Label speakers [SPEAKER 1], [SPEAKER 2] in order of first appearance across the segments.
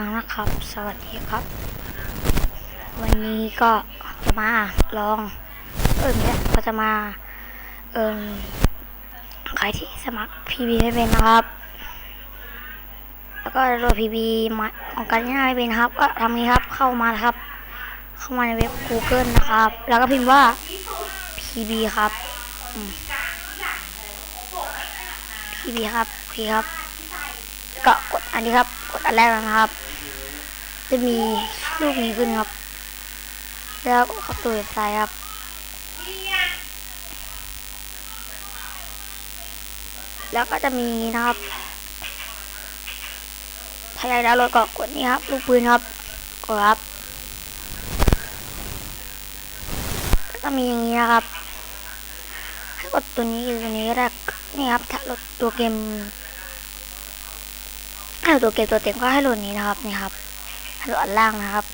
[SPEAKER 1] อานะครับ สวัสดีครับ วันนี้ก็จะมาลอง เอิญเนี่ยก็จะมาเอิญใครที่สมัคร PB ไม่เป็นนะครับ แล้วก็โหลด PB มาของการง่ายไม่เป็นครับ ก็ทำนี้ครับเข้ามาครับ เข้ามาในเว็บ Google นะครับ แล้วก็พิมพ์ว่า PB ครับอืม PB ครับโอเคครับก็กด อันนี้ครับ กดอันแรกนะครับ จะมีรูปนี้ขึ้นครับ แล้วก็เข้าตัวเว็บไซต์ครับแล้วก็จะมีนะครับถ้าอยากดาวน์โหลดก็กดนี่ครับลูกปืนครับกดครับก็จะมีอย่างนี้นะครับให้กดตัวนี้หรือตัวนี้ก็ได้นี่ครับถ้าโหลดตัวเกม ถ้าตัวเกมตัวเต็มก็ให้โหลดนี้นะครับนี่ครับให้โหลดอันล่างนะครับ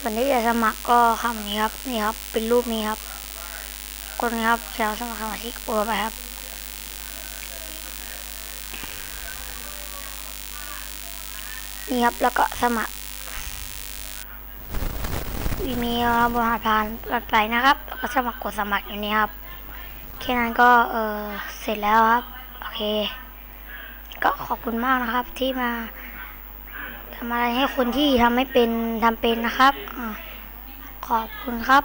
[SPEAKER 1] ส่วนที่จะสมัครก็คำนี้ครับนี่ครับ เป็นรูปนี้ครับกดนี้ครับแถวสมัครสมาชิกโอนไปครับนี่ครับแล้วก็สมัครอีเมลบริหารผ่านหลัดไปนะครับแล้วก็สมัครกดสมัครอย่างนี้ครับแค่นั้นก็เออเสร็จแล้วครับ โอเค ก็ขอบคุณมากนะครับที่มาทำอะไรให้คนที่ทำไม่เป็นทำเป็นนะครับ ขอบคุณครับ